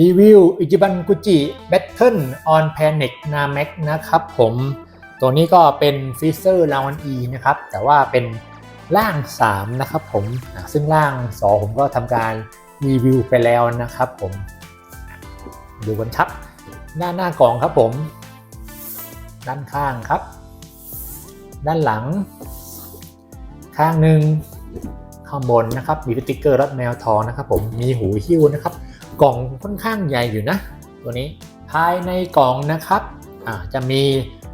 รีวิวอิจิบันกุจิแบทเทิลออนแพนิกนาแม็กนะครับผมตัวนี้ก็เป็นฟิเซอร์ลาวันอีนะครับ แต่ว่าเป็นร่าง 3 นะครับผมซึ่งร่าง 2 ผมก็ทำการรีวิวไปแล้วนะครับผม ดูกันครับ หน้าหน้ากล่องครับผม ด้านข้างครับ ด้านหลัง ข้างหนึ่งข้างบนนะครับ มีสติ๊กเกอร์รัดแมวทองนะครับผมมีหูหิ้วนะครับ กล่องค่อนข้างใหญ่อยู่นะ ตัวนี้ภายในกล่องนะครับจะมี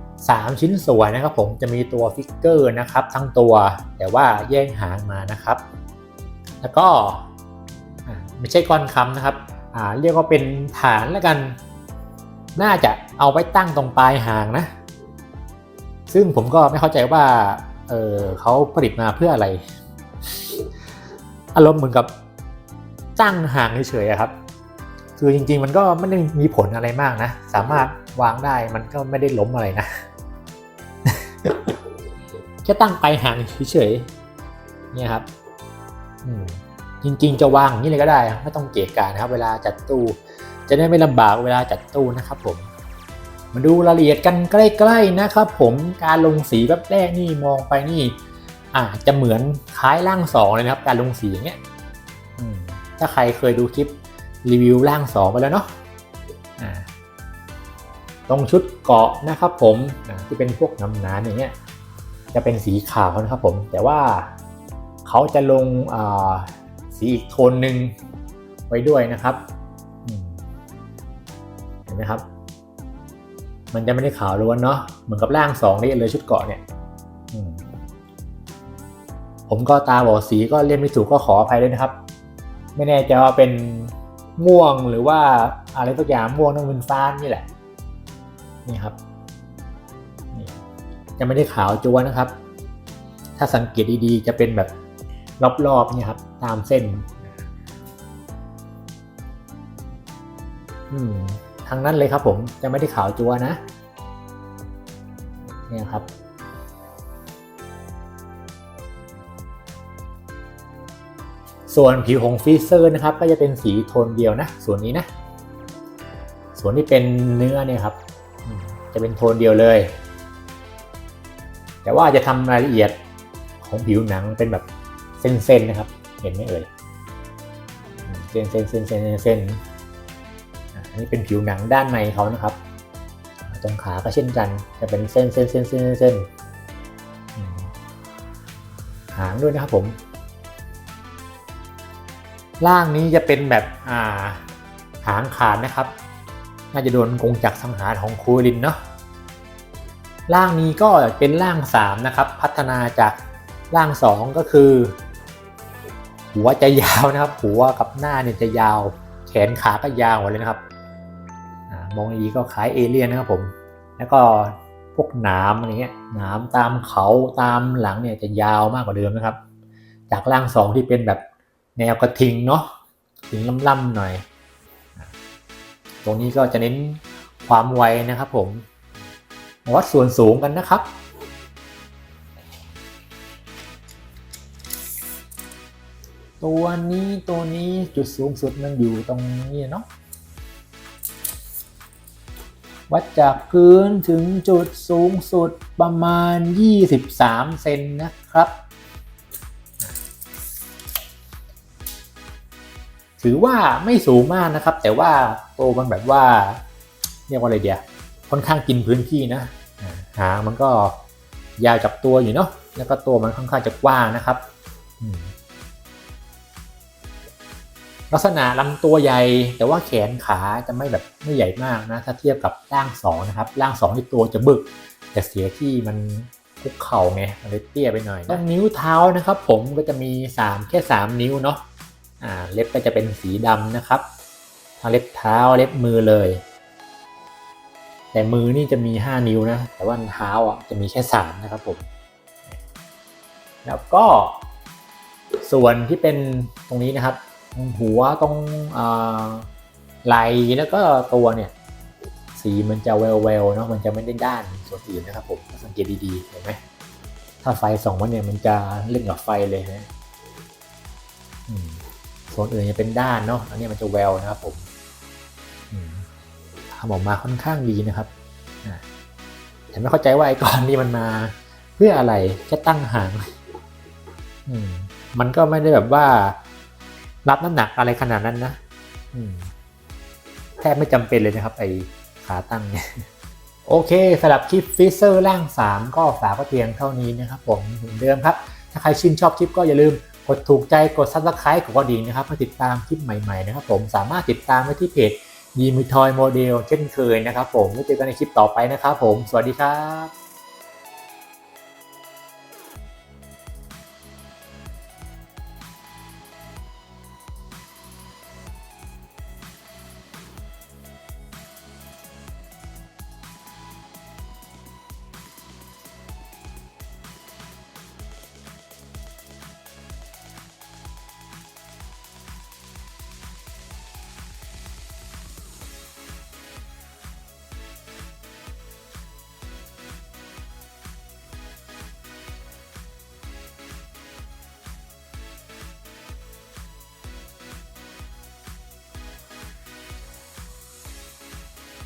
3 ชิ้นส่วนนะครับ ผมจะมีตัวฟิกเกอร์นะครับ ทั้งตัวแต่ว่าแยกหางมานะครับ แล้วก็ไม่ใช่ก้อนคำนะครับเรียกว่าเป็นฐานแล้วกัน น่าจะเอาไว้ตั้งตรงปลายหางนะ ซึ่งผมก็ไม่เข้าใจว่าเออเขาผลิตมาเพื่ออะไร อารมณ์เหมือนกับตั้งหางเฉยๆครับ คือจริง ๆ มันก็ไม่ได้มีผลอะไรมากนะ สามารถวางได้มันก็ไม่ได้ล้มอะไรนะ แค่ตั้งไปลายหางเฉยๆเนี่ยครับจริง ๆ จะวางอย่างนี้เลยก็ได้ ไม่ต้องเกะกะนะครับ เวลาจัดตู้ จะได้ไม่ลำบากเวลาจัดตู้นะครับ ผมมาดูรายละเอียดกันใกล้ๆนะครับ ผมการลงสีแบบแรกนี่มองไปนี่อาจจะเหมือนคล้ายร่างสองเลยนะครับ การลงสีอย่างเงี้ยถ้าใครเคยดูคลิป รีวิวร่างสองไปแล้วเนาะอ่าตรงชุดเกาะนะครับผมอ่าที่เป็นพวกน้ำหนาอย่างเงี้ยจะเป็นสีขาวนะครับผม แต่ว่าเขาจะลงอ่าสีอีกโทนหนึ่งไว้ด้วยนะครับอืมเห็นไหมครับ มันจะไม่ได้ขาวล้วนเนาะเหมือนกับร่างสองนี่เลยชุดเกาะเนี่ยอืมผมก็ตาบอดสีก็เรียนไม่ถูกก็ขออภัยด้วยนะครับ ไม่แน่ใจว่าเป็น ม่วงหรือว่าอะไรสักอย่างม่วงน้ำเงินฟ้านี่แหละนี่ครับนี่จะไม่ได้ขาวจัวนะครับ ถ้าสังเกตดีๆ จะเป็นแบบรอบๆนี่ครับ ตามเส้นอืมทางนั้นเลยครับผมจะไม่ได้ขาวจัวนะเนี่ยครับ ส่วนผิวของฟีเซอร์นะครับก็จะเป็นสีโทนเดียวนะ ส่วนนี้นะ ส่วนที่เป็นเนื้อเนี่ยครับ จะเป็นโทนเดียวเลย แต่ว่าจะทำรายละเอียดของผิวหนังเป็นแบบเส้นๆนะครับ เห็นไหมเอ่ยเส้นเส้นเส้นเส้นเส้นอันนี้เป็นผิวหนังด้านในเขานะครับ ตรงขาก็เช่นกัน จะเป็นเส้นเส้นเส้นเส้นเส้นหางด้วยนะครับผม ล่างนี้จะเป็นแบบอ่าหางขาดนะครับ น่าจะโดนกงจักสังหารของคูรินเนาะล่างนี้ก็เป็นล่าง 3 นะครับ พัฒนาจากล่าง 2 ก็คือ หัวจะยาวนะครับ หัวกับหน้าเนี่ยจะยาว แขนขาก็ยาวหมดเลยนะครับอมองดีก็คล้ายเอเลี่ยนนะครับผม แล้วก็พวกหนามอะไรเงี้ยหนามตามเขาตามหลังเนี่ยจะยาวมากกว่าเดิมนะครับ จากร่างสองที่เป็นแบบ แนวกระทิงเนาะถึงล่ำๆหน่อย ตรงนี้ก็จะเน้นความไวนะครับผม วัดส่วนสูงกันนะครับ ตัวนี้ตัวนี้จุดสูงสุดมันอยู่ตรงนี้เนาะวัดจากพื้นถึงจุดสูงสุดประมาณ 23 เซนนะครับ ถือว่าไม่สูงมากนะครับ แต่ว่าโตมันแบบว่าเรียกว่าอะไรเดียวค่อนข้างกินพื้นที่นะหางมันก็ยาวจับตัวอยู่เนาะแล้วก็ตัวมันค่อนข้างจะกว้างนะครับลักษณะลำตัวใหญ่ แต่ว่าแขนขาจะไม่แบบไม่ใหญ่มากนะ ถ้าเทียบกับร่างสองนะครับร่างสองที่ตัวจะบึก แต่เสียที่มันคุกเข่าไงมันเลยเตี้ยไปหน่อยตรงนิ้วเท้านะครับ ผมก็จะมี 3 แค่ 3 นิ้วเนาะ เล็บก็จะเป็นสีดำนะครับทั้งเล็บเท้าเล็บมือเลย แต่มือนี่จะมี 5 นิ้วนะ แต่ว่าเท้าอะจะมีแค่ 3 นะครับผม แล้วก็ส่วนที่เป็นตรงนี้นะครับ หัวตรงอ่าไหลแล้วก็ตัวเนี่ยสีมันจะแววแววๆเนาะมันจะไม่ได้ด้านส่วนอื่นนะครับผมสังเกตดีๆเห็นไหมถ้าไฟส่องมันเนี่ยมันจะเล่นกับไฟเลยนะ ส่วนอื่นจะเป็นด้านเนาะอันนี้มันจะแววนะครับผมทำออกมาค่อนข้างดีนะครับแต่ไม่เข้าใจว่าไอ้ก้อนนี้มันมา เพื่ออะไรแค่ตั้งหางมมันก็ไม่ได้แบบว่า รับน้ำหนักอะไรขนาดนั้นนะแทบไม่จำเป็นเลยนะครับ ไอ้ขาตั้งเนี่ยโอเคสำหรับคลิปฟิเซอร์ร่าง 3 ก็ฝากก็เพียงเท่านี้นะครับผมเหมือนเดิมครับ ถ้าใครชื่นชอบคลิปก็อย่าลืม ดถูกใจกดซับสไครต์กดกระดิ่งนะครับเพื่อติดตามคลิปใหม่ๆนะครับผมสามารถติดตามได้ที่เพจยีมิทอยโมเดลเช่นเคยนะครับผมไว้เจอกันในคลิปต่อไปนะครับผม สวัสดีครับ